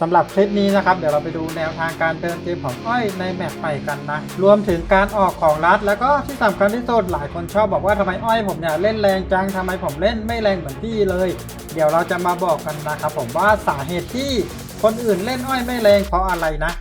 สำหรับคลิปนี้นะครับ เดี๋ยวเราไปดูแนวทางการเดินเกมของอ้อยในแมปใหม่กันนะ รวมถึงการออกของรัด แล้วก็ที่สำคัญที่สุดหลายคนชอบบอกว่าทำไมอ้อยผมเนี่ยเล่นแรงจังทำไมผมเล่นไม่แรงเหมือนพี่เลย เดี๋ยวเราจะมาบอกกันนะครับผมว่าสาเหตุที่คนอื่นเล่นอ้อยไม่แรงเพราะอะไรนะ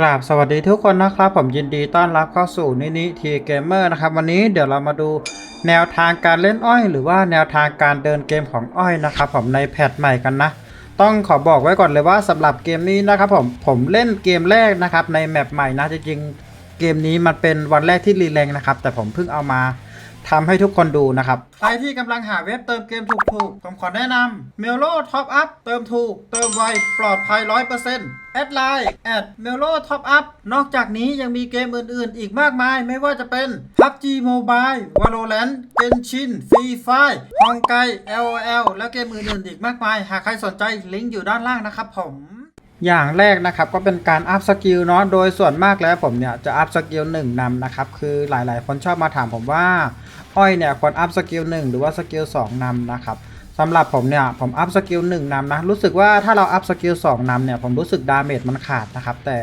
กราบสวัสดีทุกคนนะครับ ผมยินดีต้อนรับเข้าสู่นินิทีเกมเมอร์นะครับ วันนี้เดี๋ยวเรามาดูแนวทางการเล่นอ้อย หรือว่าแนวทางการเดินเกมของอ้อยนะครับ ผมในแพทใหม่กันนะ ต้องขอบอกไว้ก่อนเลยว่าสำหรับเกมนี้นะครับผมผมเล่นเกมแรกนะครับในแมปใหม่นะจริงๆเกมนี้มันเป็นวันแรกที่รีแรงนะครับแต่ผมเพิ่งเอามา ทำให้ทุกคนดูนะครับ ใครที่กำลังหาเว็บเติมเกมถูกๆ ผมขอแนะนำ m e l o Top Up เติมถูก เติมไว ปลอดภัย 100%แอดไลน์แอด m e l o Top Up นอกจากนี้ยังมีเกมอื่นๆ อีกมากมาย ไม่ว่าจะเป็น PUBG Mobile Valorant Genshin Free Fire ฮองไก LOL และเกมอื่นๆ อีกมากมาย หากใครสนใจลิงก์อยู่ด้านล่างนะครับผมอย่างแรกนะครับก็เป็นการอัพสกิลเนาะโดยส่วนมากแล้วผมเนี่ยจะอัพสกิลหนึ่งนำนะครับ คือหลายๆ คนชอบมาถามผมว่า อ้อยเนี่ยควรอัพสกิลหนึ่งหรือว่าสกิลสองนำนะครับสำหรับผมเนี่ยผมอัพสกิลหนึ่งนำนะรู้สึกว่าถ้าเราอัพสกิลสองนำเนี่ยผมรู้สึกดาเมจมันขาดนะครับแต่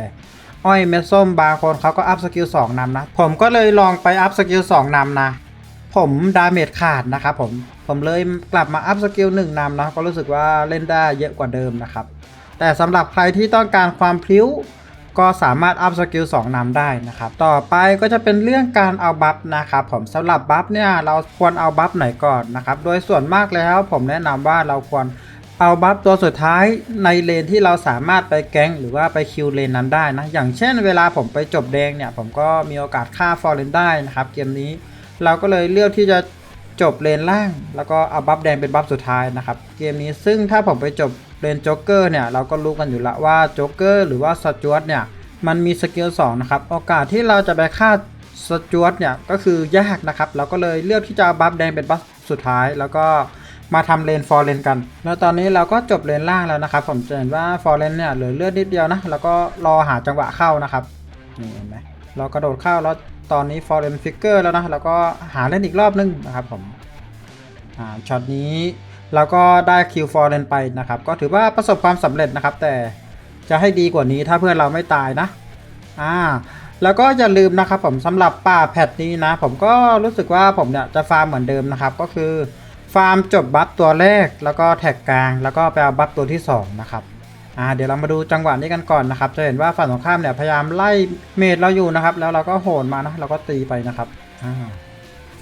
อ้อยเม็ดส้มบางคนเขาก็อัพสกิลสองนำนะผมก็เลยลองไปอัพสกิลสองนำนะผมดาเมจขาดนะครับผมผมเลยกลับมาอัพสกิลหนึ่งนำนะก็รู้สึกว่าเล่นได้เยอะกว่าเดิมนะครับแต่สำหรับใครที่ต้องการความพลิ้ว ก็สามารถอัพสกิล2นำได้นะครับ ต่อไปก็จะเป็นเรื่องการเอาบัฟนะครับผมสำหรับบัฟเนี่ยเราควรเอาบัฟไหนก่อนนะครับโดยส่วนมากแล้วผมแนะนำว่าเราควรเอาบัฟตัวสุดท้ายในเลนที่เราสามารถไปแก๊งหรือว่าไปคิวเลนนั้นได้นะ อย่างเช่นเวลาผมไปจบแดงเนี่ย ผมก็มีโอกาสฆ่าฟอร์เรนได้นะครับ เกมนี้ เราก็เลยเลือกที่จะ จบเลนล่าง แล้วก็เอาบัฟแดงเป็นบัฟสุดท้ายนะครับเกมนี้ซึ่งถ้าผมไปจบเลนโจ๊กเกอร์เนี่ยเราก็รู้กันอยู่ละว่าโจ๊กเกอร์หรือว่าสจวตเนี่ยมันมีสกิล2นะครับโอกาสที่เราจะไปฆ่าสจวตเนี่ยก็คือยากนะครับเราก็เลยเลือกที่จะเอาบัฟแดงเป็นบัฟสุดท้ายแล้วก็มาทำเลนฟอร์เรนกัน แล้วตอนนี้เราก็จบเลนล่างแล้วนะครับ ผมจะเห็นว่าฟอร์เรนเนี่ยเหลือเลือดนิดเดียวนะ แล้วก็รอหาจังหวะเข้านะครับ นี่เห็นไหมเรากระโดดเข้าแล้ว ตอนนี้ฟอร์เรนฟิกเกอร์แล้วนะแล้วก็หาเล่นอีกรอบนึงนะครับผมอ่าช็อตนี้เราก็ได้คิวฟอร์เรนไปนะครับ ก็ถือว่าประสบความสำเร็จนะครับ แต่จะให้ดีกว่านี้ถ้าเพื่อนเราไม่ตายนะอ่าแล้วก็อย่าลืมนะครับผมสำหรับป่าแพทนี้นะ ผมก็รู้สึกว่าผมเนี่ยจะฟาร์มเหมือนเดิมนะครับ ก็คือฟาร์มจบบัฟตัวแรก แล้วก็แท็กกลาง แล้วก็ไปเอาบัฟตัวที่สองนะครับ อ่าเดี๋ยวเรามาดูจังหวะนี้กันก่อนนะครับ จะเห็นว่าฝั่งตรงข้ามเนี่ยพยายามไล่เมดเราอยู่นะครับ แล้วเราก็โหนมานะเราก็ตีไปนะครับอ่า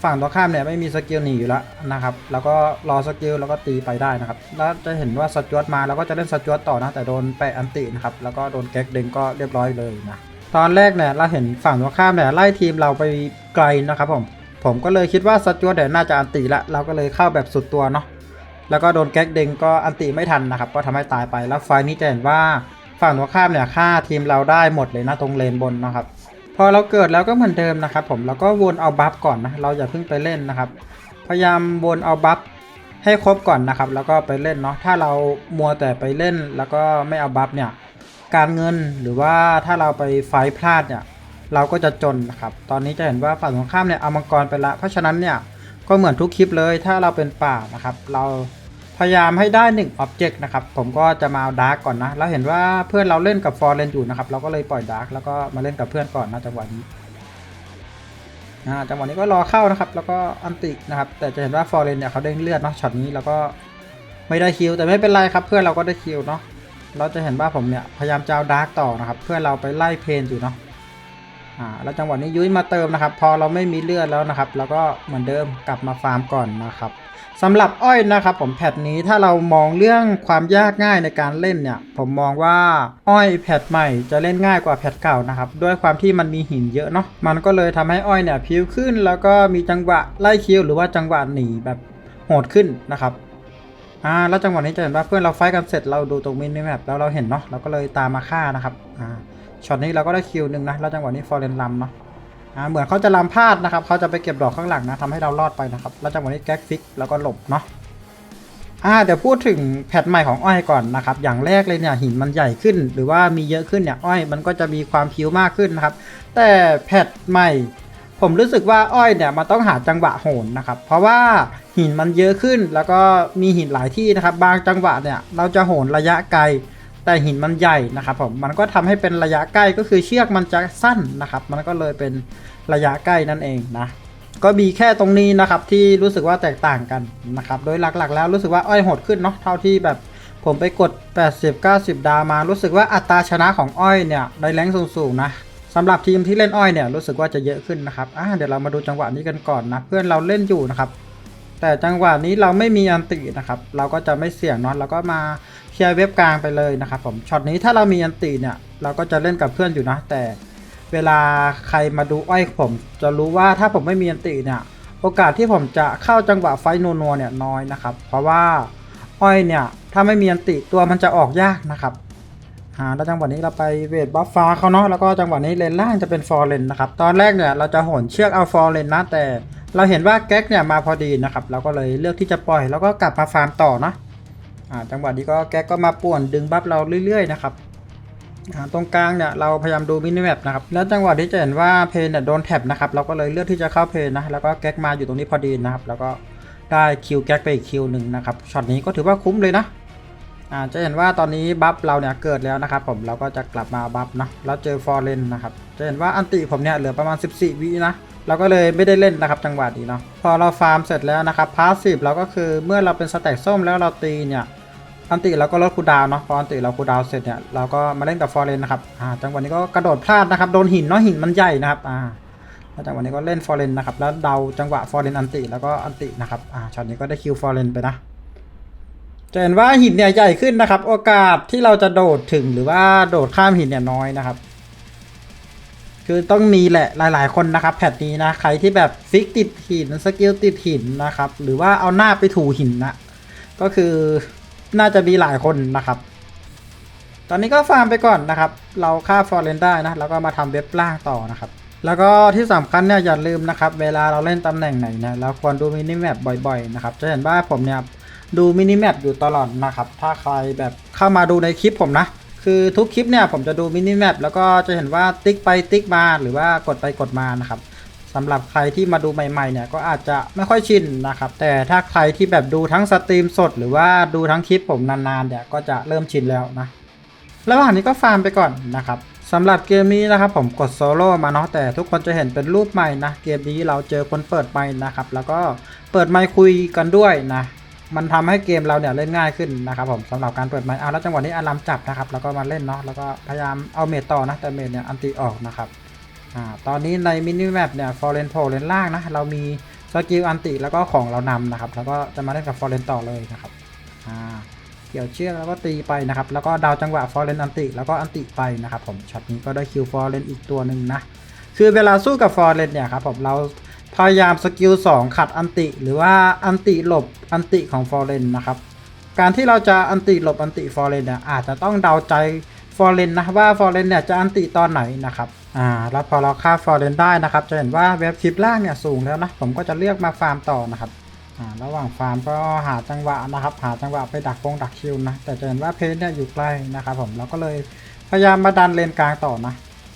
ฝั่งตรงข้ามเนี่ยไม่มีสกิลหนีอยู่แล้วนะครับ แล้วก็รอสกิลแล้วก็ตีไปได้นะครับ แล้วจะเห็นว่าสจวตมาเราก็จะเล่นสจวตต่อนะ แต่โดนแปะอันตินะครับ แล้วก็โดนแก๊กดึงก็เรียบร้อยเลยนะ ตอนแรกเนี่ยเราเห็นฝั่งตรงข้ามเนี่ยไล่ทีมเราไปไกลนะครับผม ผมก็เลยคิดว่าสจวตเนี่ยน่าจะอันติละ เราก็เลยเข้าแบบสุดตัวเนาะ แล้วก็โดนแก๊กดึงก็อันติไม่ทันนะครับ ก็ทำให้ตายไปแล้วไฟนี้จะเห็นว่าฝั่งตรงข้ามเนี่ยฆ่าทีมเราได้หมดเลยนะตรงเลนบนนะครับพอเราเกิดแล้วก็เหมือนเดิมนะครับผมแล้วก็วนเอาบัฟก่อนนะเราอย่าเพิ่งไปเล่นนะครับ พยายามวนเอาบัฟให้ครบก่อนนะครับ แล้วก็ไปเล่นเนาะถ้าเรามัวแต่ไปเล่น แล้วก็ไม่เอาบัฟเนี่ยการเงินหรือว่าถ้าเราไปไฟพลาดเนี่ยเราก็จะจนนะครับตอนนี้จะเห็นว่าฝั่งตรงข้ามเนี่ยเอามังกรไปละเพราะฉะนั้นเนี่ย ก็เหมือนทุกคลิปเลยถ้าเราเป็นป่านะครับ เราพยายามให้ได้1 Object นะครับ ผมก็จะมาเอาดาร์กก่อนนะ แล้วเห็นว่าเพื่อนเราเล่นกับฟอร์เรนอยู่นะครับ เราก็เลยปล่อยดาร์กแล้วก็มาเล่นกับเพื่อนก่อนนะจังหวะนี้อ่าจังหวะนี้ก็รอเข้านะครับ แล้วก็อันตินะครับ แต่จะเห็นว่าฟอร์เรนเนี่ยเขาเด้งเลือดเนาะช็อตนี้แล้วก็ไม่ได้คิวแต่ไม่เป็นไรครับ เพื่อนเราก็ได้คิวเนาะเราจะเห็นว่าผมเนี่ยพยายามจะเอาดาร์กต่อนะครับ เพื่อนเราไปไล่เพนอยู่เนาะ อ่าแล้วจังหวะนี้ยุ้ยมาเติมนะครับ พอเราไม่มีเลือดแล้วนะครับเราก็เหมือนเดิมกลับมาฟาร์มก่อนนะครับสำหรับอ้อยนะครับผมแพทนี้ถ้าเรามองเรื่องความยากง่ายในการเล่นเนี่ย ผมมองว่าอ้อยแพทใหม่จะเล่นง่ายกว่าแพทเก่านะครับ ด้วยความที่มันมีหินเยอะเนาะมันก็เลยทำให้อ้อยเนี่ยพิ้วขึ้น แล้วก็มีจังหวะไล่คิวหรือว่าจังหวะหนีแบบโหดขึ้นนะครับอ่าแล้วจังหวะนี้จะเห็นว่าเพื่อนเราไฟกันเสร็จเราดูตรงมินิแมปแล้วเราเห็นเนาะเราก็เลยตามมาฆ่านะครับอ่า ช็อตนี้เราก็ได้คิวหนึ่งนะแล้วจังหวะนี้ฟอร์เรนลำเนาะอ่าเหมือนเขาจะลำพลาดนะครับเขาจะไปเก็บดอกข้างหลังนะทำให้เรารอดไปนะครับแล้วจังหวะนี้แก๊กฟิกแล้วก็หลบเนาะอ่าเดี๋ยวพูดถึงแพทใหม่ของอ้อยก่อนนะครับอย่างแรกเลยเนี่ยหินมันใหญ่ขึ้น หรือว่ามีเยอะขึ้นเนี่ยอ้อยมันก็จะมีความพิ้วมากขึ้นนะครับแต่แพทใหม่ ผมรู้สึกว่าอ้อยเนี่ยมันต้องหาจังหวะโหนนะครับเพราะว่าหินมันเยอะขึ้นแล้วก็มีหินหลายที่นะครับบางจังหวะเนี่ยเราจะโหนระยะไกล แต่หินมันใหญ่นะครับผมมันก็ทำให้เป็นระยะใกล้ก็คือเชือกมันจะสั้นนะครับ มันก็เลยเป็นระยะใกล้นั่นเองนะก็มีแค่ตรงนี้นะครับที่รู้สึกว่าแตกต่างกันนะครับโดยหลักๆ แล้วรู้สึกว่าอ้อยโหดขึ้นเนาะเท่าที่แบบผมไปกด 80-90 ดาวมารู้สึกว่าอัตราชนะของอ้อยเนี่ยในแรงสูงๆนะสำหรับทีมที่เล่นอ้อยเนี่ยรู้สึกว่าจะเยอะขึ้นนะครับอ่าเดี๋ยวเรามาดูจังหวะนี้กันก่อนนะเพื่อนเราเล่นอยู่นะครับแต่จังหวะนี้เราไม่มีอันตินะครับเราก็จะไม่เสี่ยงเนาะเราก็มา เคลียร์เว็บกลางไปเลยนะครับผมช็อตนี้ถ้าเรามีอันติเนี่ย เราก็จะเล่นกับเพื่อนอยู่นะ แต่เวลาใครมาดูอ้อยผม จะรู้ว่าถ้าผมไม่มีอันติเนี่ย โอกาสที่ผมจะเข้าจังหวะไฟนัวๆเนี่ยน้อยนะครับ เพราะว่าอ้อยเนี่ย ถ้าไม่มีอันติตัวมันจะออกยากนะครับอ่าแล้วจังหวะนี้เราไปเวทบัฟฟ้าเขาเนาะแล้วก็จังหวะนี้เลนล่างจะเป็นฟอร์เรนนะครับตอนแรกเนี่ยเราจะโหนเชือกเอาฟอร์เรนนะแต่เราเห็นว่าแก๊กเนี่ยมาพอดีนะครับเราก็เลยเลือกที่จะปล่อย แล้วก็กลับมาฟาร์มต่อนะ อ่าจังหวะนี้ก็แก๊กก็มาป่วนดึงบัฟเราเรื่อยๆนะครับตรงกลางเนี่ยเราพยายามดูมินิแมปนะครับแล้วจังหวะที่จะเห็นว่าเพนเนี่ยโดนแท็บนะครับเราก็เลยเลือกที่จะเข้าเพนนะแล้วก็แก๊กมาอยู่ตรงนี้พอดีนะครับ แล้วก็ได้คิวแก๊กไปอีกคิวหนึ่งนะครับช็อตนี้ก็ถือว่าคุ้มเลยนะอ่าจะเห็นว่าตอนนี้บัฟเราเนี่ยเกิดแล้วนะครับผมเราก็จะกลับมาบัฟนะแล้วเจอฟอร์เรนนะครับจะเห็นว่าอันติผมเนี่ยเหลือประมาณ 14 วินะเราก็เลยไม่ได้เล่นนะครับจังหวะนี้เนาะพอเราฟาร์มเสร็จแล้วนะครับพาสซีฟเราก็คือเมื่อเราเป็นสแต็กส้มแล้วเราตีเนี่ย อันติเราก็ลดคูดาวเนาะพออันติเราคูดาวเสร็จเนี่ยเราก็มาเล่นกับฟอร์เรนนะครับอ่าจังหวะนี้ก็กระโดดพลาดนะครับโดนหินเนาะหินมันใหญ่นะครับอ่าแล้วจังหวะนี้ก็เล่นฟอร์เรนนะครับแล้วเดาจังหวะฟอร์เรนอันติแล้วก็อันตินะครับอ่าช็อตนี้ก็ได้คิวฟอร์เรนไปนะจะเห็นว่าหินเนี่ยใหญ่ขึ้นนะครับ โอกาสที่เราจะโดดถึงหรือว่าโดดข้ามหินเนี่ยน้อยนะครับ คือต้องมีแหละหลาย ๆ คนนะครับแพทนี้นะใครที่แบบฟิกติดหินสกิลติดหินนะครับ หรือว่าเอาหน้าไปถูหินนะก็คือ น่าจะมีหลายคนนะครับ ตอนนี้ก็ฟาร์มไปก่อนนะครับ เราฆ่าฟอร์เรนได้นะ แล้วก็มาทำเว็บล่างต่อนะครับ แล้วก็ที่สำคัญเนี่ยอย่าลืมนะครับ เวลาเราเล่นตำแหน่งไหนเนี่ยเราควรดูมินิแมปบ่อยๆนะครับ จะเห็นว่าผมเนี่ยดูมินิแมปอยู่ตลอดนะครับ ถ้าใครแบบเข้ามาดูในคลิปผมนะคือทุกคลิปเนี่ยผมจะดูมินิแมปแล้วก็จะเห็นว่าติ๊กไปติ๊กมาหรือว่ากดไปกดมานะครับ สำหรับใครที่มาดูใหม่ๆเนี่ยก็อาจจะไม่ค่อยชินนะครับ แต่ถ้าใครที่แบบดูทั้งสตรีมสด หรือว่าดูทั้งคลิปผมนานๆเนี่ยก็จะเริ่มชินแล้วนะระหว่างนี้ก็ฟาร์มไปก่อนนะครับสำหรับเกมนี้นะครับผมกดโซโล่มาเนาะแต่ทุกคนจะเห็นเป็นรูปใหม่นะเกมนี้เราเจอคนเปิดไมค์นะครับ แล้วก็เปิดไมค์คุยกันด้วยนะ มันทำให้เกมเราเนี่ยเล่นง่ายขึ้นนะครับผมสำหรับการเปิดไมค์เอาแล้วจังหวะนี้อารามจับนะครับแล้วก็มาเล่นเนาะแล้วก็พยายามเอาเมดต่อนะแต่เมดเนี่ยอันตีออกนะครับ อ่าตอนนี้ในมินิแมปเนี่ยฟอร์เรนโผล่เลนล่างนะ เรามีสกิลอันติแล้วก็ของเรานำนะครับ แล้วก็จะมาเล่นกับฟอร์เรนต่อเลยนะครับอ่าเกี่ยวเชือกแล้วก็ตีไปนะครับ แล้วก็ดาวจังหวะฟอร์เรนอันติแล้วก็อันติไปนะครับผมช็อตนี้ก็ได้คิวฟอร์เรนอีกตัวหนึ่งนะคือเวลาสู้กับฟอร์เรนเนี่ยครับผมเราพยายามสกิล2ขัดอันติ หรือว่าอันติหลบอันติของฟอร์เรนนะครับการที่เราจะอันติหลบอันติฟอร์เรนเนี่ยอาจจะต้องเดาใจ ฟอร์เรนนะว่าฟอร์เรนเนี่ยจะอันติตอนไหนนะครับอ่าแล้วพอเราฆ่าฟอร์เรนได้นะครับ จะเห็นว่าเว็บคลิปล่างเนี่ยสูงแล้วนะ ผมก็จะเลือกมาฟาร์มต่อนะครับอ่าระหว่างฟาร์มก็หาจังหวะนะครับ หาจังหวะไปดักฟงดักคิวนะ แต่จะเห็นว่าเพจเนี่ยอยู่ใกล้นะครับผมเราก็เลยพยายามมาดันเลนกลางต่อนะ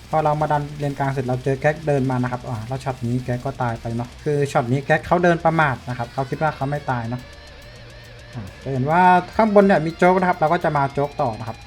พอเรามาดันเลนกลางเสร็จเราเจอแก๊กเดินมานะครับอ่าแล้วช็อตนี้แก๊กก็ตายไปเนาะคือช็อตนี้แก๊กเขาเดินประมาทนะครับเขาคิดว่าเขาไม่ตายเนาะอ่าจะเห็นว่าข้างบนเนี่ยมีโจ๊กนะครับ เราก็จะมาโจ๊กต่อนะครับ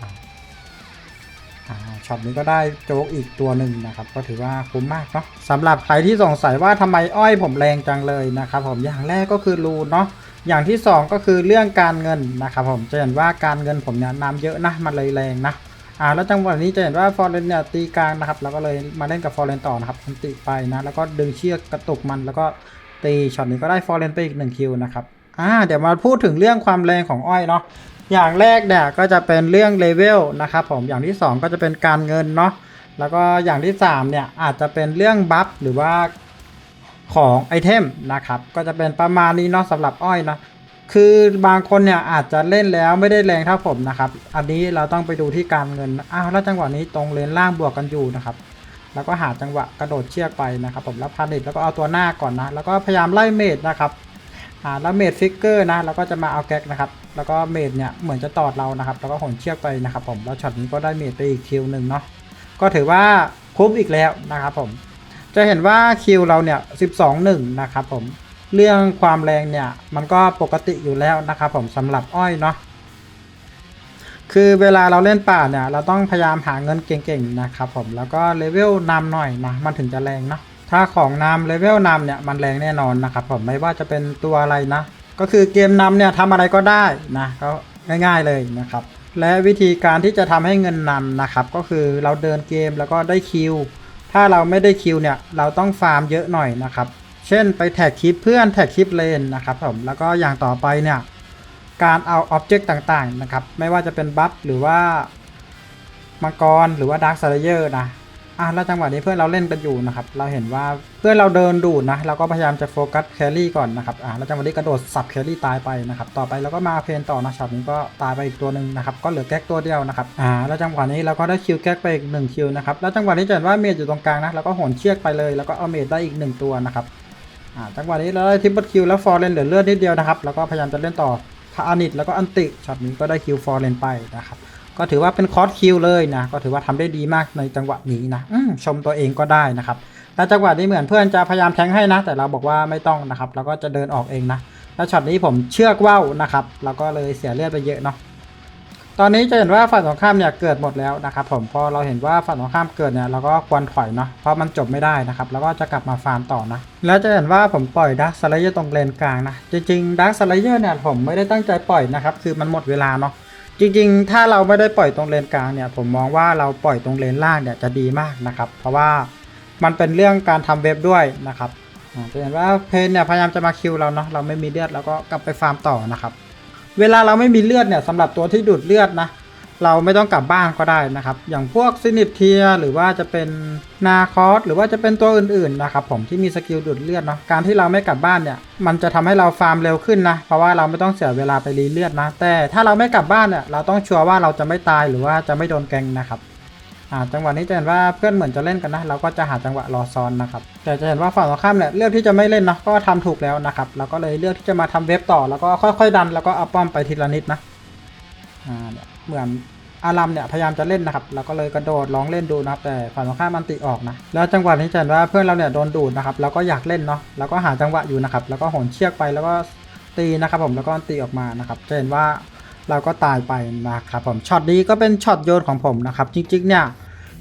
ช็อตนี้ก็ได้โจ๊กอีกตัวหนึ่งนะครับ ก็ถือว่าคุ้มมากเนาะสำหรับใครที่สงสัยว่าทำไมอ้อยผมแรงจังเลยนะครับผมอย่างแรกก็คือรูเนาะอย่างที่ 2 ก็คือเรื่องการเงินนะครับผมจะเห็นว่าการเงินผมเนี่ยน้ำเยอะนะมันเลยแรงนะอ่าแล้วจังหวะนี้จะเห็นว่าฟอร์เรนเนี่ยตีกลางนะครับ แล้วก็เลยมาเล่นกับฟอร์เรนต่อนะครับมันติไปนะแล้วก็ดึงเชือกกระตุกมัน แล้วก็ตีช็อตนี้ก็ได้ฟอร์เรนไปอีกหนึ่งคิวนะครับอ่าเดี๋ยวมาพูดถึงเรื่องความแรงของอ้อยเนาะ อย่างแรกเนี่ยก็จะเป็นเรื่องเลเวลนะครับผมอย่างที่สองก็จะเป็นการเงินเนาะแล้วก็อย่างที่สามเนี่ยอาจจะเป็นเรื่องบัฟหรือว่าของไอเทมนะครับก็จะเป็นประมาณนี้เนาะสำหรับอ้อยนะคือบางคนเนี่ยอาจจะเล่นแล้วไม่ได้แรงเท่าผมนะครับ อันนี้เราต้องไปดูที่การเงินอ้าวแล้วจังหวะนี้ตรงเลนล่างบวกกันอยู่นะครับ แล้วก็หาจังหวะกระโดดเชือกไปนะครับผมแล้วพานิชแล้วก็เอาตัวหน้าก่อนนะ แล้วก็พยายามไล่เมดนะครับอ่าแล้วเมดฟิกเกอร์นะแล้วก็จะมาเอาแก๊กนะครับ แล้วก็เมดเนี่ยเหมือนจะตอดเรานะครับ แล้วก็หนเชือกไปนะครับผมแล้วช็อตนี้ก็ได้เมดไปอีกคิวหนึ่งเนาะก็ถือว่าคุ้มอีกแล้วนะครับผมจะเห็นว่าคิวเราเนี่ย12 1นะครับผมเรื่องความแรงเนี่ยมันก็ปกติอยู่แล้วนะครับผมสำหรับอ้อยเนาะคือเวลาเราเล่นป่าเนี่ยเราต้องพยายามหาเงินเก่งๆนะครับผมแล้วก็เลเวลนำหน่อยนะมันถึงจะแรงเนาะถ้าของนำเลเวลนำเนี่ยมันแรงแน่นอนนะครับผมไม่ว่าจะเป็นตัวอะไรนะ ก็คือเกมนำเนี่ยทำอะไรก็ได้นะก็ง่าย ๆเลยนะครับ และวิธีการที่จะทำให้เงินนำนะครับ ก็คือเราเดินเกมแล้วก็ได้คิว ถ้าเราไม่ได้คิวเนี่ยเราต้องฟาร์มเยอะหน่อยนะครับ เช่นไปแท็กคลิปเพื่อนแท็กคลิปเลนนะครับผมแล้วก็อย่างต่อไปเนี่ยการเอาอ็อบเจกต์ต่างๆนะครับ ไม่ว่าจะเป็นบัฟหรือว่ามังกรหรือว่าดาร์คซาเลเยอร์นะ อะแล้วจังหวะนี้เพื่อนเราเล่นกันอยู่นะครับ เราเห็นว่าเพื่อนเราเดินดูดนะ เราก็พยายามจะโฟกัสแครี่ก่อนนะครับ อะแล้วจังหวะนี้กระโดดสับแครี่ตายไปนะครับ ต่อไปเราก็มาเพนต่อนะช็อตนี้ก็ตายไปอีกตัวหนึ่งนะครับ ก็เหลือแก๊กตัวเดียวนะครับ อ่า แล้วจังหวะนี้เราก็ได้คิวแก๊กไปอีกหนึ่งคิวนะครับ แล้วจังหวะนี้จะเห็นว่าเมจอยู่ตรงกลางนะเราก็โหนเชือกไปเลย แล้วก็เอาเมจได้อีกหนึ่งตัวนะครับ อ่า จังหวะนี้เราได้ทิปเปิลคิวแล้วฟอร์เรนเหลือเลือดนิดเดียวนะครับ แล้วก็พยายามจะเล่นต่อพานิตแล้วก็อันติช็อตนี้ก็ได้คิวฟอร์เรนไปนะครับ ก็ถือว่าเป็นคอร์สคิวเลยนะ ก็ถือว่าทำได้ดีมากในจังหวะนี้นะชมตัวเองก็ได้นะครับแล้วจังหวะนี้เหมือนเพื่อนจะพยายามแทงให้นะ แต่เราบอกว่าไม่ต้องนะครับ เราก็จะเดินออกเองนะ แล้วช็อตนี้ผมเชือกว่าวนะครับ เราก็เลยเสียเลือดไปเยอะเนาะ ตอนนี้จะเห็นว่าฝั่งตรงข้ามเนี่ยเกิดหมดแล้วนะครับ ผม พอเราเห็นว่าฝั่งตรงข้ามเกิดเนี่ยเราก็ควรถอยเนาะ เพราะมันจบไม่ได้นะครับ แล้วก็จะกลับมาฟาร์มต่อนะ แล้วจะเห็นว่าผมปล่อยดักสไลเยอร์ตรงเลนกลางนะ จริงๆดักสไลเยอร์เนี่ยผมไม่ได้ตั้งใจปล่อยนะครับ คือมันหมดเวลาเนาะ จริงๆ ถ้าเราไม่ได้ปล่อยตรงเลนกลางเนี่ย ผมมองว่าเราปล่อยตรงเลนล่างเนี่ยจะดีมากนะครับ เพราะว่ามันเป็นเรื่องการทำเว็บด้วยนะครับอ่าจะเห็นว่าเพนเนี่ยพยายามจะมาคิวเราเนาะ เราไม่มีเลือดเราก็กลับไปฟาร์มต่อนะครับ เวลาเราไม่มีเลือดเนี่ยสำหรับตัวที่ดูดเลือดนะ เราไม่ต้องกลับบ้านก็ได้นะครับ อย่างพวกซินิเทียหรือว่าจะเป็นนาคอสหรือว่าจะเป็นตัวอื่นๆนะครับผมที่มีสกิลดูดเลือดเนาะการที่เราไม่กลับบ้านเนี่ยมันจะทำให้เราฟาร์มเร็วขึ้นนะ เพราะว่าเราไม่ต้องเสียเวลาไปรีเลือดนะ แต่ถ้าเราไม่กลับบ้านเนี่ยเราต้องชัวร์ว่าเราจะไม่ตายหรือว่าจะไม่โดนแกงนะครับจังหวะนี้จะเห็นว่าเพื่อนเหมือนจะเล่นกันนะเราก็จะหาจังหวะรอซ้อนนะครับแต่จะเห็นว่าฝั่งตรงข้ามเนี่ยเลือกที่จะไม่เล่นเนาะก็ทำถูกแล้วนะครับเราก็เลยเลือกที่จะมาทำเว็บต่อแล้วก็ค่อยๆดัน แล้วก็เอาป้อมไปทีละนิดนะอ่า เหมือนอารัมเนี่ยพยายามจะเล่นนะครับเราก็เลยกระโดดลองเล่นดูนะครับ แต่ฝั่งตรงข้ามมันติออกนะแล้วจังหวะนี้จะเห็นว่าเพื่อนเราเนี่ยโดนดูดนะครับเราก็อยากเล่นเนาะเราก็หาจังหวะอยู่นะครับแล้วก็โหนเชือกไปแล้วก็ตีนะครับผมแล้วก็ตีออกมานะครับจะเห็นว่าเราก็ตายไปนะครับผมช็อตนี้ก็เป็นช็อตโยนของผมนะครับจริงๆเนี่ย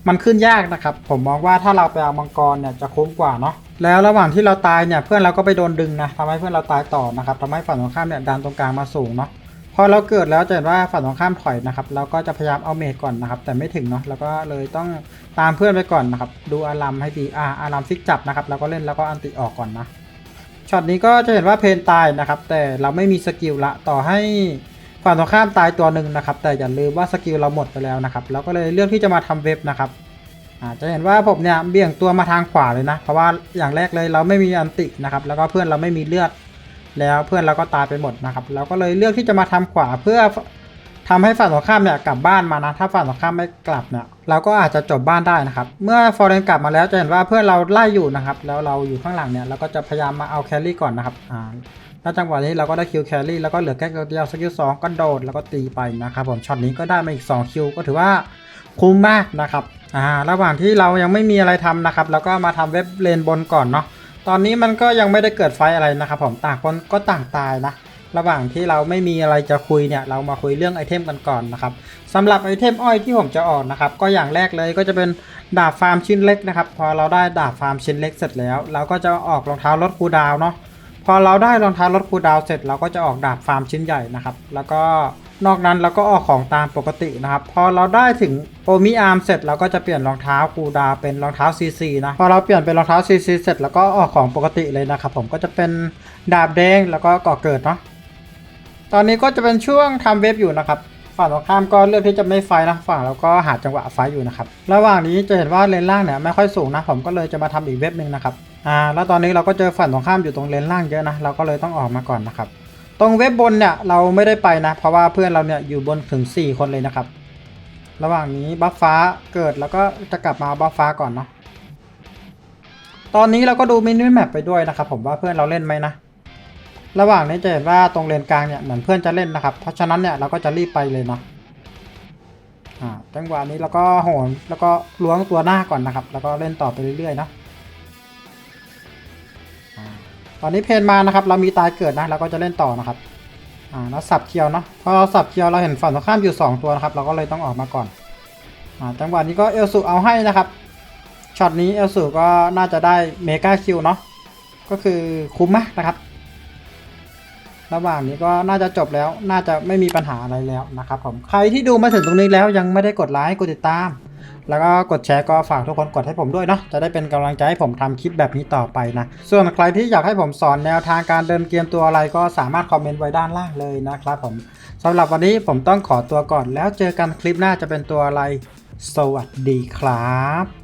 มันขึ้นยากนะครับ ผมมองว่าถ้าเราไปเอามังกรเนี่ยจะคุ้มกว่าเนาะแล้วระหว่างที่เราตายเนี่ยเพื่อนเราก็ไปโดนดึงนะทำให้เพื่อนเราตายต่อนะครับทำให้ฝั่งตรงข้ามเนี่ยดันตรงกลางมาสูงเนาะ พอเราเกิดแล้วจะเห็นว่าฝั่งตรงข้ามถอยนะครับเราก็จะพยายามเอาเมจก่อนนะครับ แต่ไม่ถึงเนาะแล้วก็เลยต้องตามเพื่อนไปก่อนนะครับ ดูอารัมให้ดีอ่าอารัมฟิกจับนะครับแล้วก็เล่นแล้วก็อันติออกก่อนนะช็อตนี้ก็จะเห็นว่าเพนตายนะครับ แต่เราไม่มีสกิลละต่อให้ฝั่งตรงข้ามตายตัวหนึ่งนะครับ แต่อย่าลืมว่าสกิลเราหมดไปแล้วนะครับเราก็เลยเลือกที่จะมาทำเว็บนะครับอ่าจะเห็นว่าผมเนี่ยเบี่ยงตัวมาทางขวาเลยนะ เพราะว่าอย่างแรกเลยเราไม่มีอันตินะครับ แล้วก็เพื่อนเราไม่มีเลือด แล้วเพื่อนเราก็ตายไปหมดนะครับ เราก็เลยเลือกที่จะมาทำขวาเพื่อทำให้ฝั่งตรงข้ามเนี่ยกลับบ้านมานะ ถ้าฝั่งตรงข้ามไม่กลับเนี่ยเราก็อาจจะจบบ้านได้นะครับ เมื่อฟอร์เรนกลับมาแล้วจะเห็นว่าเพื่อนเราไล่อยู่นะครับ แล้วเราอยู่ข้างหลังเนี่ยเราก็จะพยายามมาเอาแคลรี่ก่อนนะครับอ่าแล้วจังหวะนี้เราก็ได้คิวแครี่แล้วก็เหลือแค่ตัวเดียวสกิลสองก็โดดแล้วก็ตีไปนะครับผมช็อตนี้ก็ได้มาอีก 2 คิวก็ถือว่าคุ้มมากนะครับอ่าระหว่างที่เรายังไม่มีอะไรทำนะครับแล้วก็มาทำเว็บเลนบนก่อนเนาะ ตอนนี้มันก็ยังไม่ได้เกิดไฟอะไรนะครับผมต่างคนก็ต่างตายนะ ระหว่างที่เราไม่มีอะไรจะคุยเนี่ย เรามาคุยเรื่องไอเทมกันก่อนนะครับสำหรับไอเทมอ้อยที่ผมจะออกนะครับ ก็อย่างแรกเลยก็จะเป็นดาบฟาร์มชิ้นเล็กนะครับ พอเราได้ดาบฟาร์มชิ้นเล็กเสร็จแล้ว เราก็จะออกรองเท้าลดคูดาวเนาะพอเราได้รองเท้าลดคูดาวเสร็จ เราก็จะออกดาบฟาร์มชิ้นใหญ่นะครับ แล้วก็ นอกนั้นเราก็ออกของตามปกตินะครับพอเราได้ถึงโอมิอาร์มเสร็จเราก็จะเปลี่ยนรองเท้ากูดาเป็นรองเท้าซีซีนะพอเราเปลี่ยนเป็นรองเท้าซีซีเสร็จแล้วก็ออกของปกติเลยนะครับผมก็จะเป็นดาบแดงแล้วก็ก่อเกิดเนาะตอนนี้ก็จะเป็นช่วงทำเว็บอยู่นะครับฝั่งตรงข้ามก็เลือกที่จะไม่ไฟนะฝั่งเราก็หาจังหวะไฟอยู่นะครับระหว่างนี้จะเห็นว่าเลนล่างเนี่ยไม่ค่อยสูงนะผมก็เลยจะมาทำอีกเว็บหนึ่งนะครับอ่าแล้วตอนนี้เราก็เจอฝั่งตรงข้ามอยู่ตรงเลนล่างเยอะนะเราก็เลยต้องออกมาก่อนนะครับ ตรงเว็บบนเนี่ยเราไม่ได้ไปนะ เพราะว่าเพื่อนเราเนี่ยอยู่บนถึง 4 คนเลยนะครับ ระหว่างนี้บัฟฟ้าเกิดแล้วก็จะกลับมาบัฟฟ้าก่อนเนาะตอนนี้เราก็ดูมินิแมปไปด้วยนะครับผมว่าเพื่อนเราเล่นไหมนะระหว่างนี้จะเห็นว่าตรงเลนกลางเนี่ยเหมือนเพื่อนจะเล่นนะครับ เพราะฉะนั้นเนี่ยเราก็จะรีบไปเลยเนาะอ่าจังหวะนี้เราก็โหนแล้วก็ล้วงตัวหน้าก่อนนะครับ แล้วก็เล่นต่อไปเรื่อยๆเนาะ ตอนนี้เพนมานะครับ เรามีตายเกิดนะเราก็จะเล่นต่อนะครับ อ่าแล้วสับเคียวเนาะพอเราสับเคียวเราเห็นฝั่งตรงข้ามอยู่ 2 ตัวนะครับ เราก็เลยต้องออกมาก่อน อ่าจังหวะนี้ก็เอลสุเอาให้นะครับ ช็อตนี้เอลสุก็น่าจะได้เมกาคิวเนาะ ก็คือคุ้มมากนะครับ ระหว่างนี้ก็น่าจะจบแล้ว น่าจะไม่มีปัญหาอะไรแล้วนะครับผม ใครที่ดูมาถึงตรงนี้แล้วยังไม่ได้กดไลค์ กดติดตาม แล้วก็กดแชร์ก็ฝากทุกคนกดให้ผมด้วยเนาะจะได้เป็นกำลังใจให้ผมทำคลิปแบบนี้ต่อไปนะ ส่วนใครที่อยากให้ผมสอนแนวทางการเดินเกมตัวอะไรก็สามารถคอมเมนต์ไว้ด้านล่างเลยนะครับผมสำหรับวันนี้ผมต้องขอตัวก่อนแล้วเจอกันคลิปหน้าจะเป็นตัวอะไร สวัสดีครับ